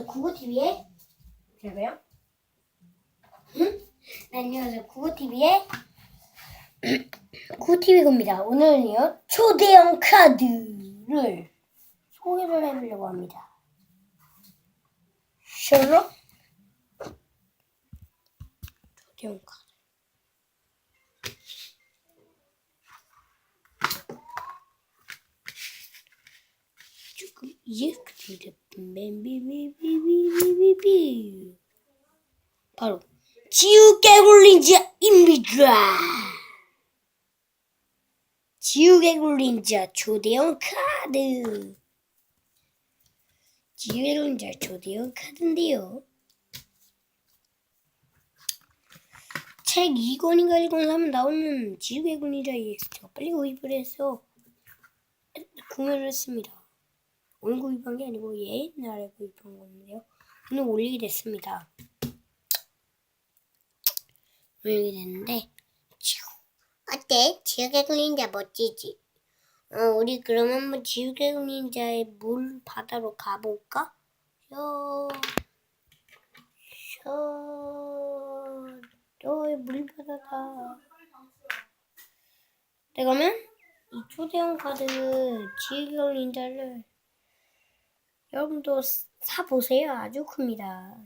안녕하세요. 구구TV의 제가요? 네, 안녕하세요. 구구TV의 구구TV입니다. 오늘은요 초대형 카드를 소개를 해보려고 합니다. 셜록? 초대형 카드 조금 이제 뱀비비비비비비비 바로 지우 개굴린자입니다. 지우 개굴린자 초대형 카드. 지우 개굴린자 초대형 카드인데요. 책 2권인가 1권 사면 나오는 지우 개굴린자에 제가 빨리 구입을 해서 구매를 했습니다. 오늘 구입한 게 아니고 옛날에 구입한 건데요. 오늘 올리게 됐습니다. 올리게 됐는데 어때? 지우개 굴린자 멋지지? 어, 우리 그럼 한번 지우개 굴린자의 물 바다로 가볼까? 쇼, 쇼, 너의 물 바다다. 네, 이 초대형 카드 지우개 굴린자를 여러분도 사보세요. 아주 큽니다.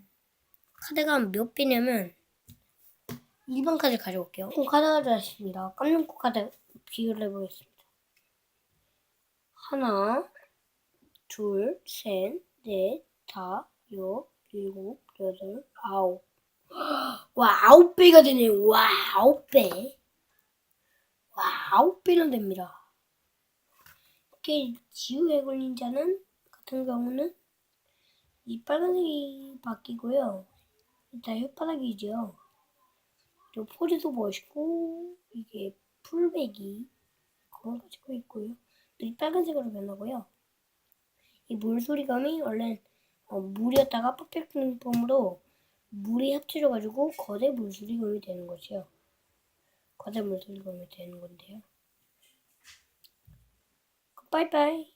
카드가 몇 배냐면 2번 카드 가져올게요. 코 카드 가져왔습니다. 코 카드 비교를 해보겠습니다. 하나, 둘, 셋, 넷, 다, 여, 일곱, 여덟, 아홉. 와, 아홉 배가 되네요. 와, 아홉 배. 와, 아홉 배나 됩니다. 이렇게 지우개 걸린 자는 같은 경우는 이 빨간색이 바뀌고요. 일단 혓바닥이죠. 그리고 포즈도 멋있고 이게 그런 거 찍고 있고요. 또 이 빨간색으로 변하고요. 이 물소리감이 원래 어, 물이었다가 뻑뻑폼으로 물이 합쳐져가지고 거대 물소리감이 되는 거죠. 거대 물소리감이 되는 건데요. 빠이빠이.